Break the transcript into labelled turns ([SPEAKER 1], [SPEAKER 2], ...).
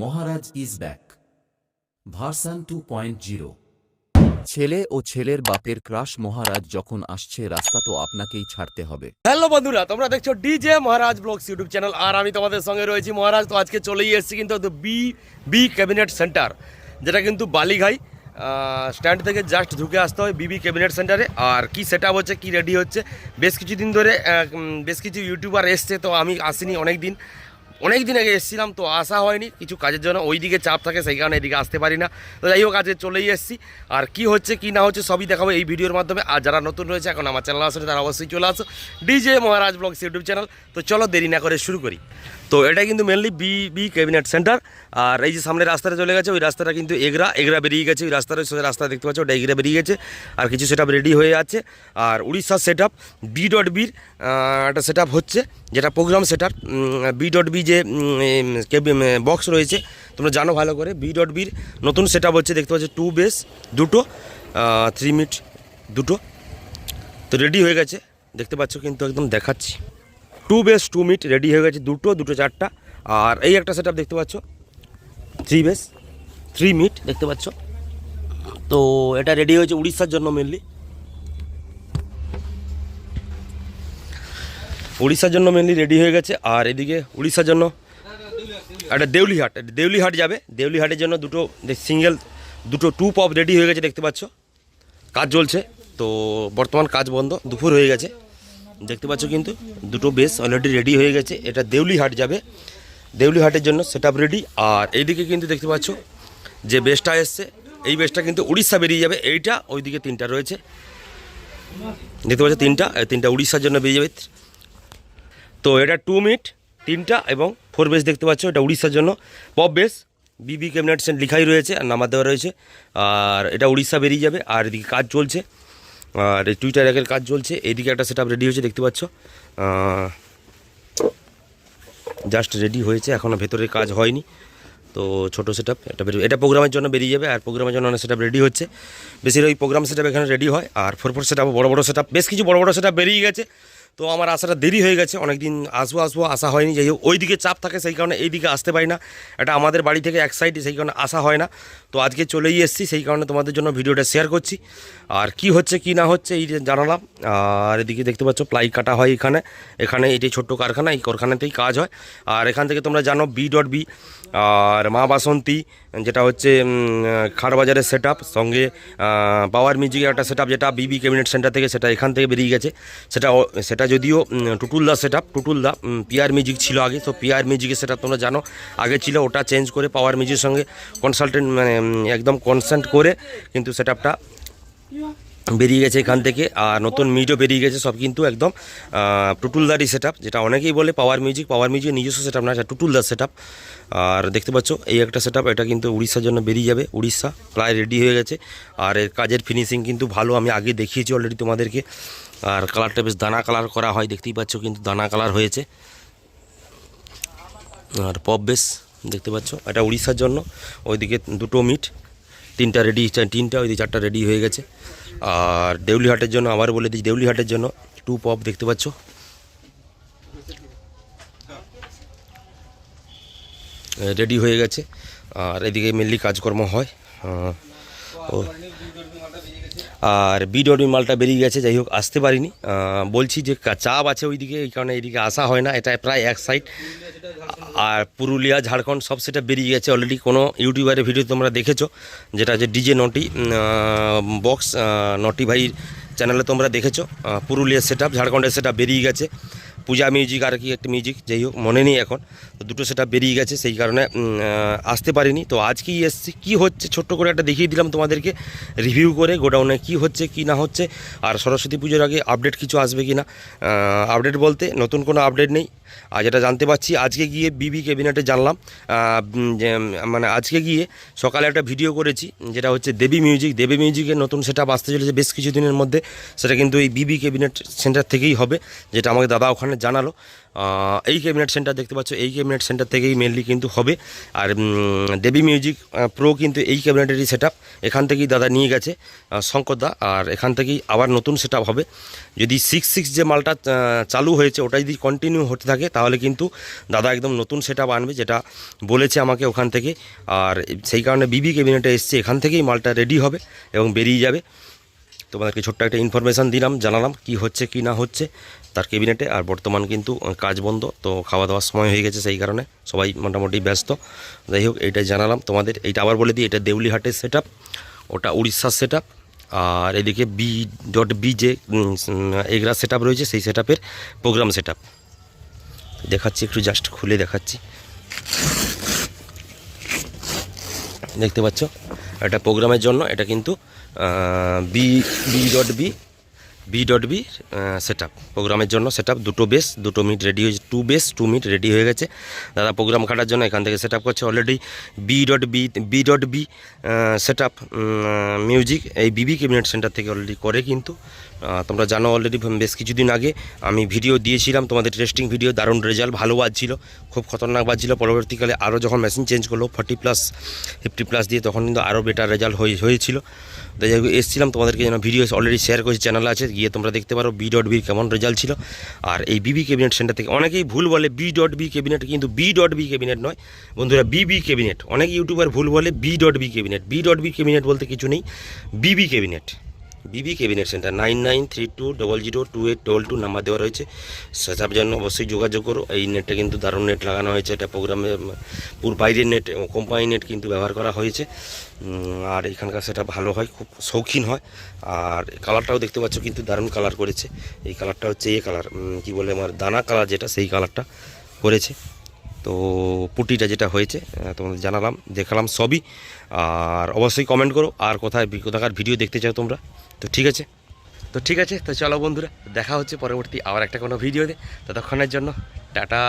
[SPEAKER 1] Maharaj is back. Version two point zero.
[SPEAKER 2] ছেলে ও ছেলের বাপের ক্রাশ মহারাজ যখন আসছে রাস্তা তো আপনাকেই ছাড়তে হবে।
[SPEAKER 3] হ্যালো বন্ধুরা তোমরা দেখছ DJ Maharaj vlogs YouTube channel আর আমি তোমাদের সঙ্গে রয়েছি মহারাজ। তো আজকে চলেই এসেছি কিন্তু বি বি ক্যাবিনেট সেন্টার যেটা কিন্তু বালিঘাই স্ট্যান্ড থেকে জাস্ট ঢুকে আসতে হয় বিবি ক্যাবিনেট সেন্টারে আর কি সেট হচ্ছে কি রেডি হচ্ছে বেশ কিছুদিন ধরে বেশ কিছু ইউটিউবার এসছে তো আমি আসিনি অনেক দিন অনেক দিন আগে এসেছিলাম, তো আসা হয়নি, কিছু কাজের জন্য ওই দিকে চাপ থাকে, সেই কারণে এদিকে আসতে পারি না। তো যাই হোক, আজকে চলেই এসেছি। আর কি হচ্ছে, কি না হচ্ছে, সবই দেখাবো এই ভিডিওর মাধ্যমে। আর যারা নতুন রয়েছে, এখন আমার চ্যানেল আসলে তারা অবশ্যই চলে আসো। DJ Maharaj vlogs YouTube channel. তো চলো দেরি না করে শুরু করি। তো এটা কিন্তু mainly B B cabinet centre আর এই যে সামনে রাস্তাটা চলে গেছে, ওই রাস্তাটা কিন্তু এগরা এগরা বেরিয়ে গেছে। ওই রাস্তার রাস্তা দেখতে পাচ্ছ, ওটা এগরা বেরিয়ে গেছে। আর কিছু সেট রেডি হয়ে আছে। আর উড়িষ্যার সেট আপ বি ডট বির একটা সেট হচ্ছে, যেটা program set up B dot B যে বক্স রয়েছে, তোমরা জানো ভালো করে। বি ডট বির নতুন সেট হচ্ছে, দেখতে পাচ্ছ টু বেস দুটো থ্রি মিট দুটো। তো রেডি হয়ে গেছে, দেখতে পাচ্ছ, কিন্তু একদম দেখাচ্ছি। Two bass two mid ready হয়ে গেছে, দুটো দুটো চারটা। আর এই একটা সেট দেখতে পাচ্ছ থ্রি বেস থ্রি মিট দেখতে পাচ্ছ? তো এটা রেডি হয়েছে উড়িষ্যার জন্য মেনলি উড়িষ্যার জন্য মেনলি রেডি হয়ে গেছে। আর এদিকে উড়িষ্যার জন্য একটা দেউলিহাট। দেউলিহাট যাবে। দেউলিহাটের জন্য দুটো সিঙ্গেল দুটো টু পপ রেডি হয়ে গেছে, দেখতে পাচ্ছ? কাজ চলছে। তো বর্তমান কাজ বন্ধ। দুপুর হয়ে গেছে। দেখতে পাচ্ছ কিন্তু দুটো বেস অলরেডি রেডি হয়ে গেছে। এটা দেউলিহাট যাবে। দেউলিহাটের জন্য সেট আপ রেডি আর এইদিকে কিন্তু দেখতে পাচ্ছ যে বেসটা এসছে, এই বেসটা কিন্তু উড়িষ্যা বেরিয়ে যাবে। এইটা ওইদিকে তিনটা রয়েছে। দেখতে পাচ্ছ তিনটা তিনটা উড়িষ্যার জন্য বেরিয়ে যাবে। তো এটা টু মিট তিনটা এবং ফোর বেস দেখতে পাচ্ছ, এটা উড়িষ্যার জন্য। Pop bass BB cabinet Saint লিখাই রয়েছে, আর নাম্বার দেওয়া রয়েছে। আর এটা উড়িষ্যা বেরিয়ে যাবে, আর এদিকে কাজ চলছে। আর টুইটার একের কাজ চলছে, এইদিকে একটা সেট রেডি হয়েছে, দেখতে পাচ্ছ। জাস্ট রেডি হয়েছে এখনও ভেতরে কাজ হয়নি। তো ছোটো সেট আপ এটা বেরিয়ে এটা প্রোগ্রামের জন্য বেরিয়ে যাবে, আর প্রোগ্রামের জন্য অনেক সেট রেডি হচ্ছে। বেশিরভাগ প্রোগ্রাম সেট এখানে রেডি হয়, আর ফোর ফোর সেট বড় বড় সেট বেশ কিছু বড় বড় সেট বেরিয়ে গেছে। তো আমার আসাটা দেরি হয়ে গেছে অনেক দিন আসব আসব আসা হয়নি, যাই হোক ওই দিকে চাপ থাকে সেই কারণে এই দিকে আসতে পারি না। এটা আমাদের বাড়ি থেকে এক সাইডে সেই কারণে আসা হয় না। তো আজকে চলেই এসেছি, সেই কারণে তোমাদের জন্য ভিডিওটা শেয়ার করছি। আর কি হচ্ছে, কি না হচ্ছে, এই জানালাম। আর এদিকে দেখতে পাচ্ছ প্লাই কাটা হয় এখানে। এখানে এটি ছোট্ট কারখানা, এই কারখানাতেই কাজ হয়। আর এখান থেকে তোমরা জানো বি ডট বি আর মা বাসন্তী যেটা হচ্ছে খারবাজারের সেট সঙ্গে পাওয়ার মিউজিকের একটা সেট যেটা বিবি ক্যাবিনেট সেন্টার থেকে সেটা এখান থেকে বেরিয়ে গেছে। সেটা সেটা যদিও টুটুল টুটুলদা সেট আপ টুটুলদা পিয়ার মিউজিক ছিল আগে, তো পিয়ার মিউজিকের সেট তোমরা জানো, আগে ছিল, ওটা চেঞ্জ করে পাওয়ার মিউজিকের সঙ্গে কনসালটেন্ট মানে একদম কনসাল্ট করে কিন্তু সেট আপটা বেরিয়ে গেছে এখান থেকে আর নতুন মিটও বেরিয়ে গেছে সব কিন্তু একদম টুটুলদারি সেট যেটা অনেকেই বলে পাওয়ার মিউজিক পাওয়ার মিউজিক নিজস্ব সেট আপ না এটা টুটুলদার সেট আর দেখতে পাচ্ছ এই একটা সেট এটা কিন্তু উড়িষ্যার জন্য বেরিয়ে যাবে উড়িষ্যা প্রায় রেডি হয়ে গেছে। আর এর কাজের ফিনিশিং কিন্তু ভালো আমি আগে দেখিয়েছি অলরেডি তোমাদেরকে। আর কালারটা বেশ দানা কালার করা হয় দেখতেই পাচ্ছ কিন্তু দানা কালার হয়েছে। আর পপ বেশ দেখতে পাচ্ছ এটা উড়িষ্যার জন্য ওইদিকে দুটো মিট তিনটা রেডি তিনটা ওইদিকে চারটা রেডি হয়ে গেছে। আর দেউলিহাটের জন্য আবার বলে দিই দেউলিহাটের জন্য টু পপ দেখতে পাচ্ছ। রেডি হয়ে গেছে। আর এদিকে মেনলি কাজকর্ম হয়। ও আর বিডব্লিউ মালটা বেরিয়ে গেছে, যাই হোক, আসতে পারিনি। বলছি যে চাপ আছে ওইদিকে, এই কারণে এইদিকে আসা হয় না, এটা প্রায় এক সাইড আর পুরুলিয়া, ঝাড়খণ্ড সব সেটা বেরিয়ে গেছে অলরেডি কোনো ইউটিউবারের ভিডিও তোমরা দেখেছ, যেটা যে ডিজে নটি বক্স নটি ভাইয়ের চ্যানেলে তোমরা দেখেছ। পুরুলিয়ার সেট আপ ঝাড়খণ্ডের সেট বেরিয়ে গেছে। পূজা মিউজিক আর কি একটা মিউজিক, যাই হোক, মনে নেই এখন। তো দুটো সেটা বেরিয়ে গেছে, সেই কারণে আসতে পারিনি। তো আজকেই এসছি, কী হচ্ছে, ছোট্ট করে একটা দেখিয়ে দিলাম তোমাদেরকে রিভিউ করে, গোডাউনে কি হচ্ছে, কি না হচ্ছে, আর সরস্বতী পুজোর আগে আপডেট কিছু আসবে কি না আপডেট বলতে নতুন কোনো আপডেট নেই। আর যেটা জানতে পারছি, আজকে গিয়ে বিবি ক্যাবিনেটে জানলাম মানে আজকে গিয়ে সকালে একটা ভিডিও করেছি, যেটা হচ্ছে দেবী মিউজিক। দেবী মিউজিকের নতুন সেটা আসতে চলেছে বেশ কিছুদিনের মধ্যে, সেটা কিন্তু এই বিবি ক্যাবিনেট সেন্টার থেকেই হবে, যেটা আমাকে দাদা ওখানে জানালো। এই ক্যাবিনেট সেন্টার দেখতে পাচ্ছ, এই ক্যাবিনেট সেন্টার থেকেই মেনলি কিন্তু হবে। আর দেবী মিউজিক প্রো কিন্তু এই ক্যাবিনেটেরই সেট এখান থেকেই দাদা নিয়ে গেছে শঙ্করদা আর এখান থেকেই আবার নতুন সেট হবে। যদি সিক্স সিক্স যে মালটা চালু হয়েছে ওটা যদি কন্টিনিউ হতে থাকে তাহলে কিন্তু দাদা একদম নতুন সেট আনবে যেটা বলেছে আমাকে ওখান থেকে। আর সেই কারণে বিবি ক্যাবিনেটে এসছে, এখান থেকেই মালটা রেডি হবে এবং বেরিয়ে যাবে। তোমাদেরকে ছোট্ট একটা ইনফরমেশান দিলাম, জানালাম কি হচ্ছে, কি না হচ্ছে তার ক্যাবিনেটে আর বর্তমান কিন্তু কাজ বন্ধ, তো খাওয়া দাওয়ার সময় হয়ে গেছে সেই কারণে সবাই মোটামুটি ব্যস্ত। যাই হোক, এইটাই জানালাম তোমাদের। এইটা আবার বলে দিই, এটা দেউলিহাটের সেট ওটা উড়িষ্যার সেট আর এদিকে বি ডট বি যে এগরা সেট রয়েছে, সেই সেট প্রোগ্রাম সেট দেখাচ্ছি, একটু জাস্ট খুলে দেখাচ্ছি। দেখতে পাচ্ছ? এটা প্রোগ্রামের জন্য, এটা কিন্তু B B dot B B dot B set প্রোগ্রামের জন্য সেট দুটো বেস দুটো মিট রেডি হয়েছে two bass two mid ready হয়ে গেছে। দাদা প্রোগ্রাম কাটার জন্য এখান থেকে সেট করছে already B dot B B dot B set music এই বিবি ক্যাবিনেট সেন্টার থেকে অলরেডি করে কিন্তু। তোমরা জানো অলরেডি বেশ কিছুদিন আগে আমি ভিডিও দিয়েছিলাম, তোমাদের টেস্টিং ভিডিও দারুণ রেজাল্ট ভালো বাজছিল, খুব খতরনাক বাজছিল। পরবর্তীকালে আরও যখন মেশিন চেঞ্জ করল ফর্টি প্লাস ফিফটি প্লাস দিয়ে তখন কিন্তু আরও বেটার রেজাল্ট হয়ে হয়েছিল। তাই যাই এসেছিলাম, তোমাদেরকে যেন ভিডিও অলরেডি শেয়ার করেছি চ্যানেল আছে, গিয়ে তোমরা দেখতে পারো বি ডট বির কেমন রেজাল্ট ছিল। আর এই বিবি ক্যাবিনেট সেন্টার থেকে অনেকেই ভুল বলে বি ডট বি ক্যাবিনেট কিন্তু বি ডট বি ক্যাবিনেট নয়। বন্ধুরা বিবি ক্যাবিনেট অনেক ইউটিউবার ভুল বলে B dot B cabinet B dot B cabinet বলতে কিছু নেই BB cabinet BB cabinet centre, nine nine three two double zero two eight double two number দেওয়া রয়েছে। সেটার জন্য অবশ্যই যোগাযোগ করো। এই নেটটা কিন্তু দারুণ নেট লাগানো হয়েছে। এটা প্রোগ্রামে পুরো বাইরের নেট কোম্পানি নেট কিন্তু ব্যবহার করা হয়েছে। আর এখানকার সেটা ভালো হয়, খুব শৌখিন হয়। আর কালারটাও দেখতে পাচ্ছ, কিন্তু দারুণ কালার করেছে। এই কালারটা হচ্ছে এ কালার কি বলে আমার, দানা কালার যেটা, সেই কালারটা করেছে। তো পুটিটা যেটা হয়েছে তোমাদের জানালাম, দেখালাম সবই। আর অবশ্যই কমেন্ট করো, আর কোথায় কোথাকার ভিডিও দেখতে চাও তোমরা। তো ঠিক আছে? তো ঠিক আছে, তো চলো বন্ধুরা, দেখা হচ্ছে পরবর্তী আবার একটা কোনো ভিডিওতে ততক্ষণের জন্য, টাটা।